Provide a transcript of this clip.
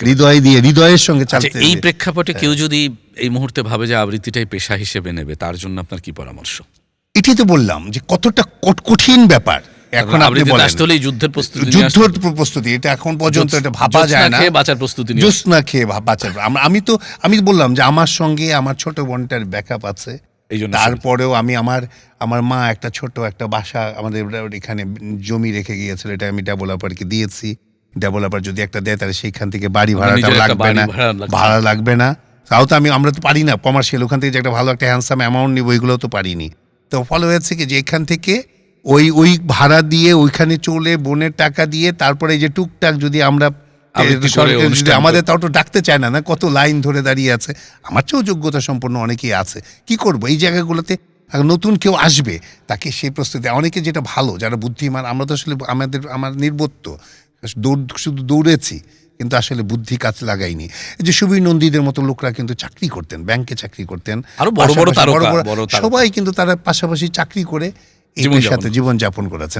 হৃদয় দিয়ে হৃদয়ের সঙ্গে আচ্ছা চালতে এই প্রেক্ষাপটে কেউ যদি এই মুহূর্তে ভাবে যে আবৃত্তিটাই পেশা হিসেবে নেবে তার জন্য আপনার কি পরামর্শ? এটাই তো বললাম যে কতটা কঠিন ব্যাপার। এখন আপনি বলেন। যুদ্ধের প্রস্তুতি নিয়ে যুদ্ধ আসতে প্রস্তুতি এটা এখন পর্যন্ত এটা ভাবা যায় না। বাঁচার প্রস্তুতি নিয়ে জুস না খেয়ে বাঁচার আম- আমি তো আমি বললাম যে আমার সঙ্গে আমার ছোট বোনটার ব্যাকআপ আছে। এই জন্য তারপরেও আমি আমার আমার মা একটা ছোট একটা বাসা আমাদের এখানে জমি রেখে গিয়েছিল এটা আমি ডেভেলপারকে দিয়েছি। ডেভেলপার যদি একটা দেয় তাহলে সেইখান থেকে বাড়ি ভাড়াটা লাগবে না। ভাড়া লাগবে না। তাও তো আমি আমরা তো পারি না কমার্শিয়াল ওখান থেকে যে একটা ভালো একটা হ্যান্ডসাম অ্যামাউন্ট নিব ওইগুলো তো পারিনি। তো ফলে হয়েছে কি যে এখান থেকে ওই ওই ভাড়া দিয়ে ওইখানে চলে বোনের টাকা দিয়ে তারপরে যে টুকটাক যদি আমরা আমাদের তাও তো ডাকতে চায় না না? কত লাইন ধরে দাঁড়িয়ে আছে। আমার চেয়েও যোগ্যতা সম্পন্ন অনেকেই আছে। কি করব? এই জায়গাগুলোতে নতুন কেউ আসবে তাকে সেই প্রস্তুতি অনেকে যেটা ভালো যারা বুদ্ধিমান আমরা তো আসলে আমাদের আমার নির্বত্ত। দৌড় শুধু দৌড়েছি কিন্তু আসলে বুদ্ধি কাজ লাগাইনি। এই যে সুবীর নন্দীদের মতো লোকরা কিন্তু চাকরি করতেন ব্যাংকে চাকরি করতেন। আরও বড় বড় সবাই কিন্তু তারা পাশাপাশি চাকরি করে এই সাথে জীবন যাপন করেছেন।